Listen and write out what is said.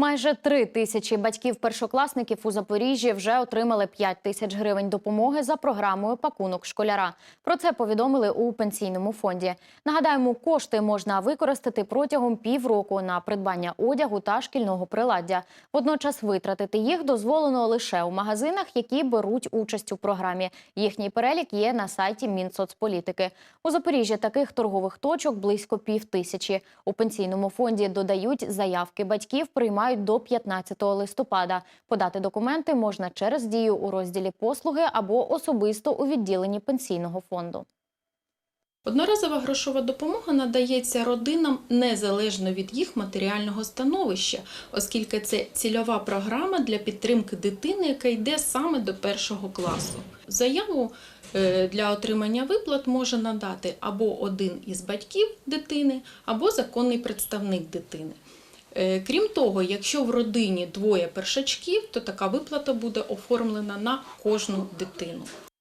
Майже три тисячі батьків-першокласників у Запоріжжі вже отримали 5 тисяч гривень допомоги за програмою пакунок школяра. Про це повідомили у пенсійному фонді. Нагадаємо, кошти можна використати протягом півроку на придбання одягу та шкільного приладдя. Водночас витратити їх дозволено лише у магазинах, які беруть участь у програмі. Їхній перелік є на сайті Мінсоцполітики. У Запоріжжі таких торгових точок близько пів тисячі. У пенсійному фонді додають заявки батьків приймають до 15 листопада. Подати документи можна через дію у розділі послуги або особисто у відділенні пенсійного фонду. Одноразова грошова допомога надається родинам незалежно від їх матеріального становища, оскільки це цільова програма для підтримки дитини, яка йде саме до першого класу. Заяву е, для отримання виплат може надати або один із батьків дитини, або законний представник дитини. Е, Крім того, якщо в родині двоє першачків, то така виплата буде оформлена на кожну дитину.